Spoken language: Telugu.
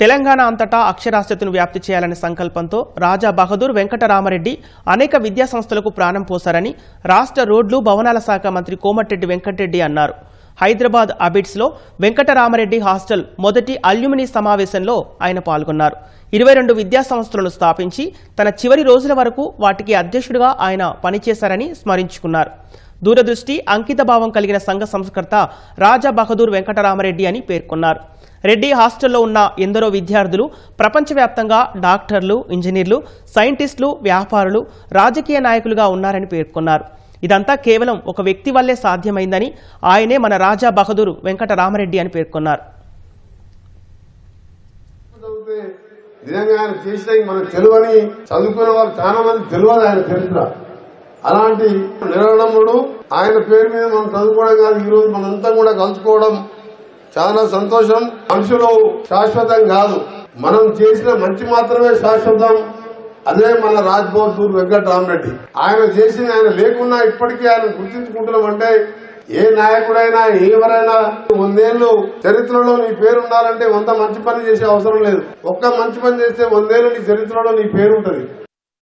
తెలంగాణ అంతటా అక్షరాస్యతను వ్యాప్తి చేయాలనే సంకల్పంతో రాజా బహదూర్ వెంకటరామరెడ్డి అనేక విద్యా సంస్థలకు ప్రాణం పోశారని రాష్ట్ర రోడ్లు భవనాల శాఖ మంత్రి కోమటిరెడ్డి వెంకటరెడ్డి అన్నారు. హైదరాబాద్ అబిడ్స్లో వెంకటరామరెడ్డి హాస్టల్ మొదటి అల్యూమిని సమావేశంలో ఆయన పాల్గొన్నారు. ఇరవై రెండు విద్యా సంస్థలను స్థాపించి తన చివరి రోజుల వరకు వాటికి అధ్యక్షుడిగా ఆయన పనిచేశారని స్మరించుకున్నారు. దూరదృష్టి అంకితభావం కలిగిన సంఘ సంస్కర్త రాజా బహదూర్ వెంకటరామరెడ్డి అని పేర్కొన్నారు. రెడ్డి హాస్టల్లో ఉన్న ఎందరో విద్యార్థులు ప్రపంచవ్యాప్తంగా డాక్టర్లు ఇంజనీర్లు సైంటిస్టులు వ్యాపారులు రాజకీయ నాయకులుగా ఉన్నారని పేర్కొన్నారు. ఇదంతా కేవలం ఒక వ్యక్తి వల్లే సాధ్యమైందని ఆయనే మన రాజా బహదూర్ వెంకటరామరెడ్డి అని పేర్కొన్నారు. నిజంగా ఆయన చేసిన మనకు తెలియని చదువుకునే వాళ్ళు చాలా మంది తెలియదు ఆయన చరిత్ర అలాంటి నిరవణముడు ఆయన పేరు మీద మనం చదువుకోవడం కాదు ఈ రోజు మనంతా కూడా కలుసుకోవడం చాలా సంతోషం. మనుషులు శాశ్వతం కాదు. మనం చేసిన మంచి మాత్రమే శాశ్వతం. అదే మన రాజ్ బహదూర్ వెంకటరామరెడ్డి. ఆయన చేసిన ఆయన లేకున్నా ఇప్పటికీ ఆయన గుర్తించుకుంటున్నాం అంటే ఏ నాయకుడైనా ఎవరైనా వందేళ్ళు చరిత్రలో నీ పేరు ఉండాలంటే వంద మంచి పని చేసే అవసరం లేదు. ఒక్క మంచి పని చేస్తే వందేళ్ళు నీ చరిత్రలో నీ పేరు ఉంటుంది.